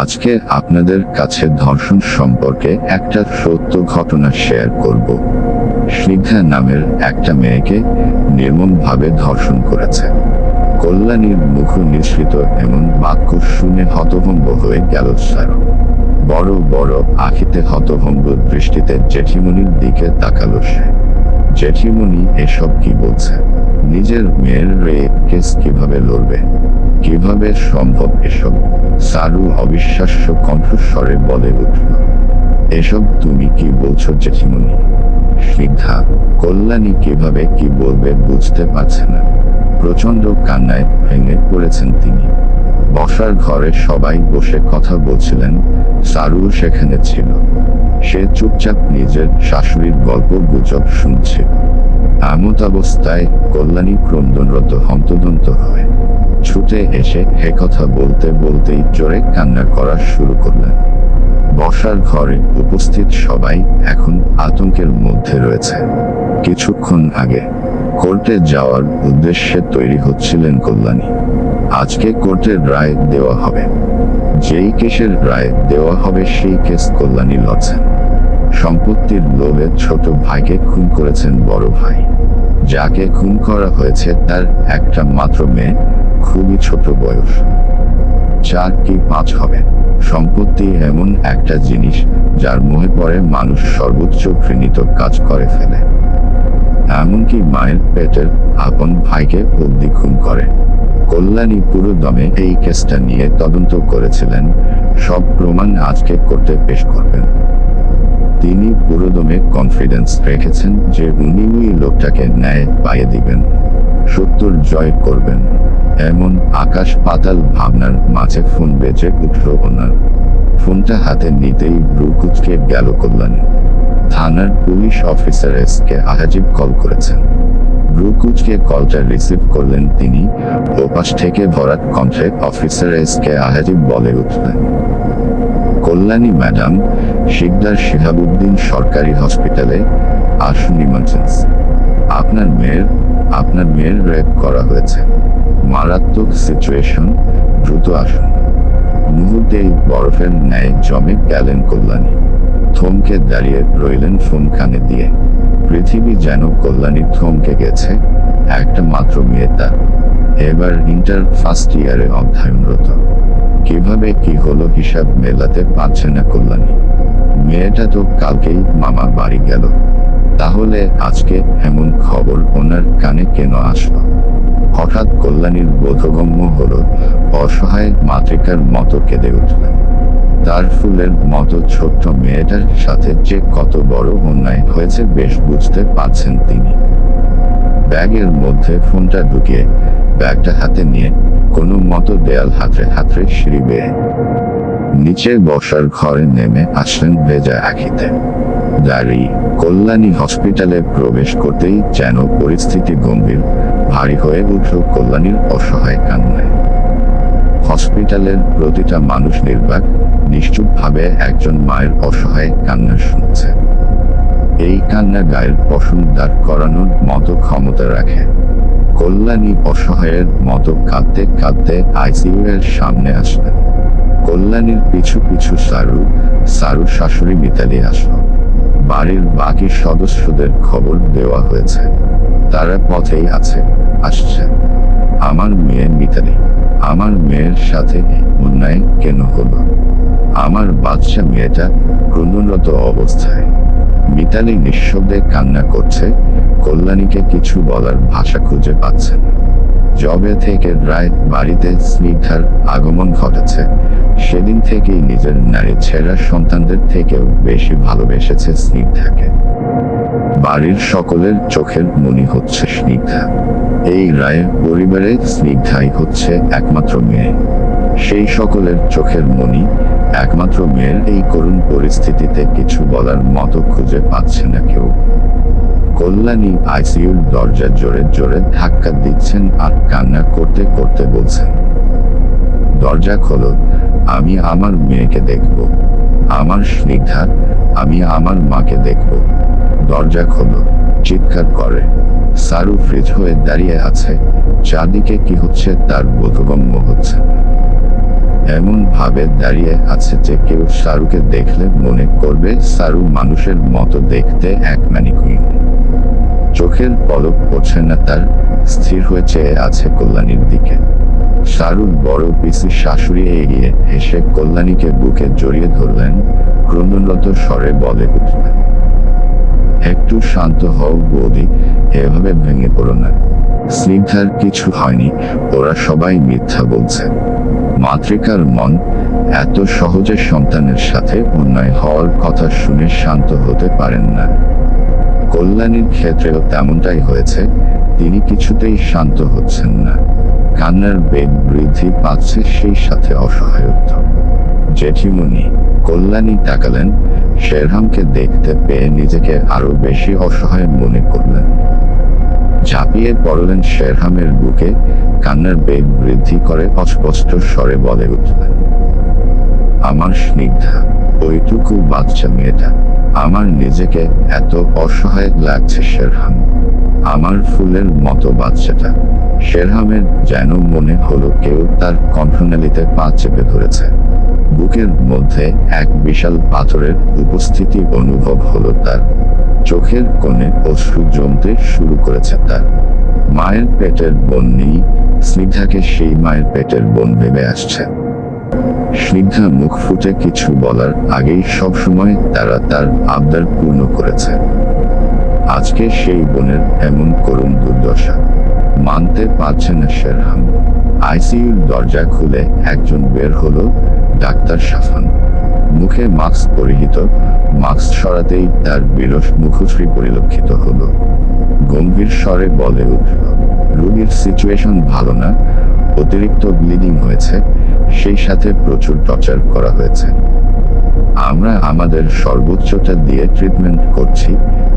আজকে আপনাদের কাছে ধর্ষণ সম্পর্কে একটা সত্য ঘটনা শেয়ার করব। স্নিগ্ধা নামের একটা মেয়েকে নির্মমভাবে ধর্ষণ করেছে। কল্যাণীর মুখ নিঃসৃত এমন বাক্য শুনে হতভম্ব হয়ে গেল সারু বড় বড় আখিতে হতভম্ব দৃষ্টিতে জেঠিমনির দিকে তাকালো সে। জেঠিমনি এসব কি বলছে? নিজের মেয়ের রেপ কেস কীভাবে লড়বে? কীভাবে সম্ভব এসব, সারু অবিশ্বাস্য কণ্ঠস্বরে বলে উঠল, এসব তুমি কি বলছো জেঠিমনি স্নিগ্ধা কল্যাণী কীভাবে কি বলবে বুঝতে পারছে না। প্রচণ্ড কান্নায় ভেঙে পড়েছেন তিনি। বসার ঘরে সবাই বসে কথা বলছিলেন, সারু সেখানে ছিল। সে চুপচাপ নিজের শাশুড়ির গল্প গুজব শুনছিল। এমত অবস্থায় কল্যাণী ক্রন্দনরত হন্তদন্ত হয়। ছুটে এসে হে কথা বলতে বলতেই জোরে কান্না করা শুরু করলেন। বসার ঘরে উপস্থিত সবাই এখন আতঙ্কের মধ্যে রয়েছে। কিছুক্ষণ আগে কোর্টে যাওয়ার উদ্দেশ্যে তৈরি হচ্ছিলেন কল্যাণী। আজকে কোর্টের রায় দেওয়া হবে। যেই কেসের রায় দেওয়া হবে সেই কেস কল্যাণী লড়ছেন। সম্পত্তির লোভে ছোট ভাইকে খুন করেছেন বড় ভাই। যাকে খুন করা হয়েছে তার একটা মাত্র মেয়ে খুবই ছোট বয়স। চার কি পাঁচ হবে? সম্পত্তি এমন একটা জিনিস যার মোহে পড়ে মানুষ সর্বোচ্চ ঘৃণিত কাজ করে ফেলে। এমনকি মায়ের পেটের আপন ভাইকে অব্দি খুন করে। কল্যাণী পুরো দমে এই কেসটা নিয়ে তদন্ত করেছিলেন। সব প্রমাণ আজকে করতে পেশ করবেন। তিনি পুরোদমে কনফিডেন্স রেখেছেন যে উনি লোকটাকে ন্যায় পাইয়ে দিবেন। সত্যর জয় করবেন। এমন আকাশ পাতাল ভাবনার মাঝে ফোন বেজে উঠল ওনার। ফোনটা হাতে নিতেই ব্রুকুচকে গেল কল্যাণী। থানার পুলিশ অফিসার এস কে আহাজিব কল করেছেন। ব্রুকুচকে কলটা রিসিভ করলেন তিনি। ওপাশ থেকে ভরাট কণ্ঠে অফিসার এস কে আহাজিব বলে উঠলেন। কল্যাণী ম্যাডাম, শিকদার শিহাবুদ্দিন সরকারি হসপিটালে আসুন ইমার্জেন্সি। আপনার মেয়ের আপনার মেয়ের রেপ করা হয়েছে। মারাত্মক সিচুয়েশন দ্রুত আসুন। মুহূর্তেই বরফের ন্যায় জমে গেলেন কল্যাণী। থমকে দাঁড়িয়ে রইলেন ফোন কানে দিয়ে। পৃথিবী যেন কল্যাণী থমকে গেছে, একটা মাত্র মেয়ে তার এবার ইন্টার ফার্স্ট ইয়ারে অধ্যয়নরত। কীভাবে কি হলো হিসাব মেলাতে পারছে না কল্যাণী। মেয়েটা তো কালকেই মামা বাড়ি গেল। তাহলে আজকে এমন খবর ওনার কানে কেন আসলো? হঠাৎ কল্যাণীর বোধগম্য হলো অসহায় মাতৃকার মতো কেঁদে উঠলেন তার ফুলের মতো ছোট্ট মেয়েটার সাথে যে কত বড় অন্যায় হয়েছে বেশ বুঝতে পারছেন তিনি। ব্যাগের মধ্যে ফোনটা ঢুকিয়ে ব্যাগটা হাতে নিয়ে কোনো মতো দেয়াল হাতড়ে হাতড়ে সিঁড়ি বেয়ে নিচে বসার ঘরে নেমে আসলেন ভেজা আখিতে। দাঁড়িয়ে কল্যাণী হসপিটালে প্রবেশ করতেই যেন পরিস্থিতি গম্ভীর ভারী হয়ে উঠল কল্যাণীর অসহায় কান্নায়। হসপিটালের প্রতিটা মানুষ নির্বাক, নিশ্চুপভাবে একজন মায়ের অসহায় কান্না শুনছে। এই কান্না গায়ের পশম দাঁড় করানোর মতো ক্ষমতা রাখে। কল্যাণী অসহায়ের মতো কাঁদতে কাঁদতে আইসিইউ এর সামনে আসলেন কল্যাণীর পিছু পিছু সারু সারু শাশুড়ি মিতালি আসলো। বাড়ির বাকি সদস্যদের খবর দেওয়া হয়েছে। তারা পথেই আছে। আসছে। আমার মেয়ে মিতালি, আমার মেয়ের সাথে অন্যায় কেন হলো? আমার বাচ্চা মেয়েটা ক্রন্দনরত অবস্থায়। মিতালি নিঃশব্দে কান্না করছে, কল্যাণীকে কিছু বলার ভাষা খুঁজে পাচ্ছে জবে থেকে রায় বাড়িতে স্নিগ্ধার আগমন ঘটেছে, সেদিন থেকেই নিজের নারী ছেঁড়া সন্তানদের থেকেও বেশি ভালোবেসেছে স্নিগ্ধাকে। বাড়ির সকলের চোখের মনি হচ্ছে স্নিগ্ধা। এই রায়ের পরিবারে স্নিগ্ধাই হচ্ছে একমাত্র মেয়ে। সেই সকলের চোখের মনি একমাত্র মেয়ের এই করুণ পরিস্থিতিতে কিছু বলার মতো খুঁজে পাচ্ছে না কেউ। কল্যাণী আইসিইউর দরজা জোরে জোরে ধাক্কা দিচ্ছেন আর কান্না করতে করতে বলছেন, দরজা খোলো, আমি আমার মেয়েকে দেখব। আমার স্নিগ্ধা, আমি আমার মাকে দেখব। দরজা খোলো। চিৎকার করে। সারু ফ্রিজ হয়ে দাঁড়িয়ে আছে। চারদিকে কি হচ্ছে তার বোধগম্য হচ্ছে এমন ভাবে দাঁড়িয়ে আছে যে কেউ সারুকে দেখলে মনে করবে সারু মানুষের মতো দেখতে এক ম্যানিকুইন চোখের পলক পড়ছে না তার, স্থির হয়ে চেয়ে আছে কল্যাণীর দিকে। শাহরুর বড় পিসি শাশুড়ি এগিয়ে হেসে কল্যাণীকে বুকে জড়িয়ে ধরলেন, ক্রন্দনরত স্বরে বলে উঠলেন একটু শান্ত হও বৌদি, এভাবে ভেঙে পড়ো না। স্নিগ্ধার কিছু হয়নি, ওরা সবাই মিথ্যা বলছে। মাতৃকার মন এত সহজে সন্তানের সাথে অন্যায় হওয়ার কথা শুনে শান্ত হতে পারেন না। কল্যাণীর ক্ষেত্রেও তেমনটাই হয়েছে, তিনি কিছুতেই শান্ত হচ্ছেন না। কান্নার বেগ বৃদ্ধি পাচ্ছে সেই সাথে অসহায়ত্ব। জেঠিমণি, কল্যাণী তাকালেন শেরহামকে দেখতে পেয়ে নিজেকে আরও বেশি অসহায় মনে করলেন। ঝাঁপিয়ে পড়লেন শেরহামের বুকে, কান্নার বেগ বৃদ্ধি করে অস্পষ্ট স্বরে বলে উঠলেন, আমার স্নিগ্ধা, ওইটুকু বাচ্চা মেয়েটা, আমার নিজেকে এত অসহায় লাগছে শেরহাম, আমার ফুলের মতো বাচ্চাটা, শেরহামের যেন মনে হলো কেউ তার কণ্ঠনালীতে পা চেপে ধরেছে। বুকের মধ্যে এক বিশাল পাথরের উপস্থিতি অনুভব হলো তার। চোখের কোণে অশ্রু জমতে শুরু করেছে তার। মায়ের পেটের বোন নেই স্নিগ্ধাকে সেই মায়ের পেটের বোন ভেবে আসছে। স্নিগ্ধা মুখ ফুটে কিছু বলার আগেই সবসময় তারা তার আবদার পূর্ণ করেছে। আজকে সেই বোনের এমন করুণ দুর্দশা। মানতে পারছে না শেরহাম। আইসিইউর দরজা খুলে একজন বের হলো ডাক্তার সাফান মুখে মাস্ক পরিহিত, মাস্ক সরাতেই তার বিরস মুখশ্রী পরিলক্ষিত হলো। গম্ভীর স্বরে বলে উঠল, রোগীর সিচুয়েশন ভালো না, অতিরিক্ত ব্লিডিং হয়েছে, সেই সাথে প্রচুর টর্চার করা হয়েছে। আমরা আমাদের সর্বোচ্চটা দিয়ে ট্রিটমেন্ট করছি,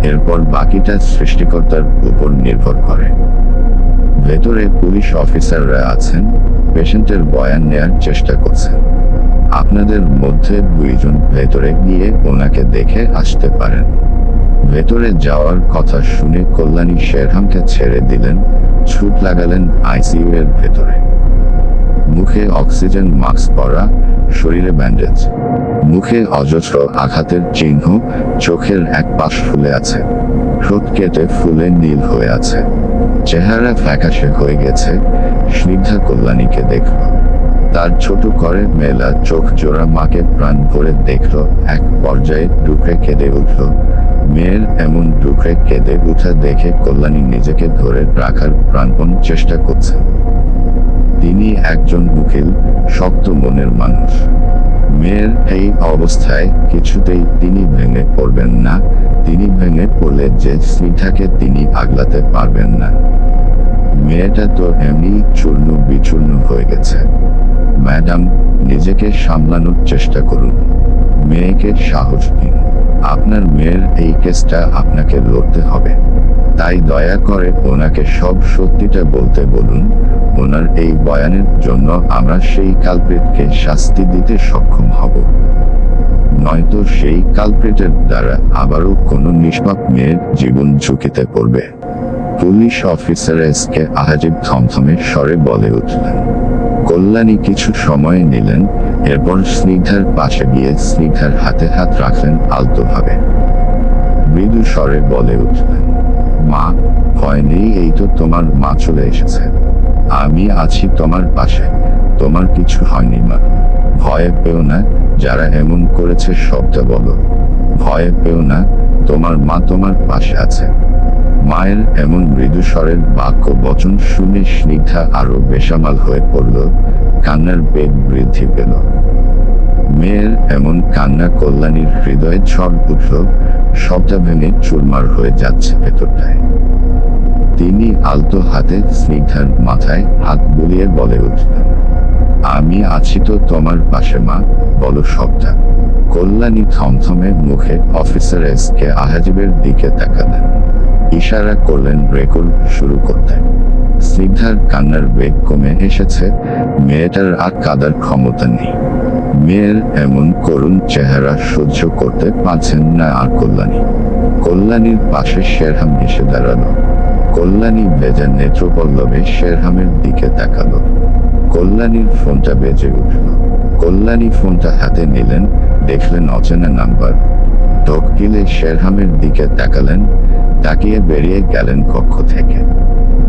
এরপর বাকিটা সৃষ্টিকর্তার উপর নির্ভর করে। ভেতরে পুলিশ অফিসাররা আছেন পেশেন্টের বয়ান নেয়ার চেষ্টা করছেন। আপনাদের মধ্যে দুইজন ভেতরে গিয়ে ওনাকে দেখে আসতে পারেন। ভেতরে যাওয়ার কথা শুনে কল্যাণী শেরহামকে ছেড়ে দিলেন, ছুট লাগালেন আইসিইউ এর ভেতরে। মুখে অক্সিজেন মাস্ক পরা, শরীরে ব্যান্ডেজ। মুখে অজস্র আঘাতের চিহ্ন, চোখের এক পাশ ফুলে আছে। ঠোঁট কেটে ফুলে নীল হয়ে আছে। চেহারা ফ্যাকাশে হয়ে গেছে, স্নিগ্ধা কল্যাণীকে দেখল। তার ছোট করে মেলা চোখ জোড়া মাকে প্রাণ ভরে দেখল। এক পর্যায়ে ডুকরে কেঁদে উঠল। মেয়ের এমন ডুকরে কেঁদে উঠা দেখে কল্যাণী নিজেকে ধরে রাখার প্রাণপণ চেষ্টা করছে। তিনি একজন উকিল, শক্ত মনের মানুষ। মেয়ের এই অবস্থায় কিছুতেই তিনি ভেঙে পড়বেন না। তিনি ভেঙে পড়লে যে স্নিগ্ধাকে তিনি আগলাতে পারবেন না। মেয়েটা তো এমনি চূর্ণ বিচূর্ণ হয়ে গেছে। ম্যাডাম, নিজেকে সামলানোর চেষ্টা করুন। মেয়েকে সাহস দিন। আপনার মেয়ের এই কেসটা আপনাকে লড়তে হবে। তাই দয়া করে ওনাকে সব সত্যিটা বলতে বলুন। ওনার এই বয়ানের জন্য আমরা সেই কালপ্রেটকে শাস্তি দিতে সক্ষম হব। নয়তো সেই কালপ্রেটের দ্বারা আবারও কোনো নিষ্পাপ মেয়ের জীবন ঝুঁকিতে পড়বে। পুলিশ অফিসার এসকে আহাজিব থমথমে স্বরে বলে উঠলেন। কল্যাণী কিছু সময় নিলেন, এরপর স্নিগ্ধার পাশে গিয়ে স্নিগ্ধার হাতে হাত রাখলেন আলতোভাবে। মৃদু স্বরে বলে উঠলেন, মা, ভয় নেই, এই তো তোমার মা চলে এসেছে। আমি আছি তোমার পাশে, তোমার কিছু হয়নি মা। ভয়ে পেও না, যারা এমন করেছে সবটা বলো। ভয়ে পেও না, তোমার মা তোমার পাশে আছে। মায়ের এমন মৃদু স্বরের বাক্য বচন শুনে স্নিগ্ধা আরও বেসামাল হয়ে পড়ল, কান্নার বেগ বৃদ্ধি পেল। মেয়ের এমন কান্না কল্যাণীর হৃদয়ে ঝড় উঠল সবটা ভেঙে চুরমার হয়ে যাচ্ছে ভেতরটায়। তিনি আলতো হাতে স্নিগ্ধার মাথায় হাত বুলিয়ে বলে উঠলেন, আমি আছি তো তোমার পাশে মা, বলো সবটা কল্যাণী থমথমে মুখে অফিসার এস কে আহাজিবের দিকে তাকালেন। ইশারা করলেন রেকর্ড শুরু করতে। স্নিগ্ধার কান্নার বেগ কমে এসেছে, মেয়েটার আর কাদার ক্ষমতা নেই। মেয়ের এমন করুণ চেহারা সহ্য করতে পারছেন না আর কল্যাণী। কল্যাণীর পাশে শেরহাম এসে দাঁড়াল। কল্যাণী বেজা নেত্রপল্লবে শেরহামের দিকে তাকালো। কল্যাণীর ফোনটা বেজে উঠল। কল্যাণী ফোনটা হাতে নিলেন, দেখলেন অচেনা নাম্বার। ঢোক শেরহামের দিকে তাকালেন তাকিয়ে বেরিয়ে গেলেন কক্ষ থেকে।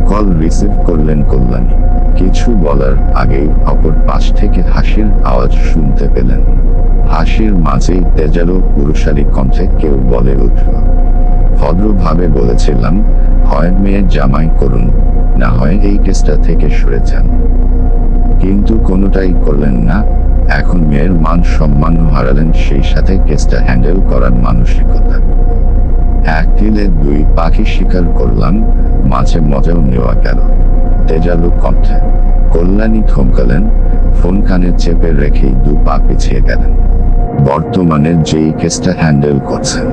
কল রিসিভ করলেন কল্যাণী। কিছু বলার আগেই অপর পাশ থেকে হাসির আওয়াজ শুনতে পেলেন। হাসির মাঝেই তেজালো পুরুষালী কণ্ঠে কেউ বলে উঠল, ভদ্রভাবে বলেছিলাম, হয় মেয়ের জামাই করুন, না হয় এই কেসটা থেকে সরে যান। কিন্তু কোনোটাই করলেন না। এখন মেয়ের মান সম্মান হারালেন সেই সাথে কেসটা হ্যান্ডেল করার মানসিকতা। এক ঢিলে দুই পাখি শিকার করলাম, মাঝে মজাও নেওয়া গেল। তেজালু কণ্ঠে কল্যাণী থমকালেন ফোন কানে চেপে রেখেই দু পা পিছিয়ে গেলেন। বর্তমানে যেই কেসটা হ্যান্ডেল করছেন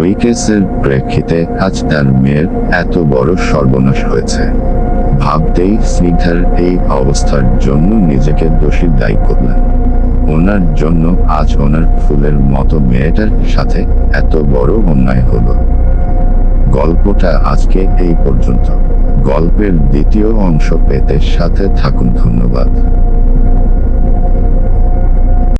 ওই কেসের প্রেক্ষিতে আজ তার মেয়ের এত বড় সর্বনাশ হয়েছে। ভাবতেই স্নিগ্ধার এই অবস্থার জন্য নিজেকে দোষী দায়ী করলেন। ওনার জন্য আজ ওনার ফুলের মতো মেয়েটার সাথে এত বড় অন্যায় হলো। গল্পটা আজকে এই পর্যন্ত। গল্পের দ্বিতীয় অংশ পেতে সাথে থাকুন, ধন্যবাদ।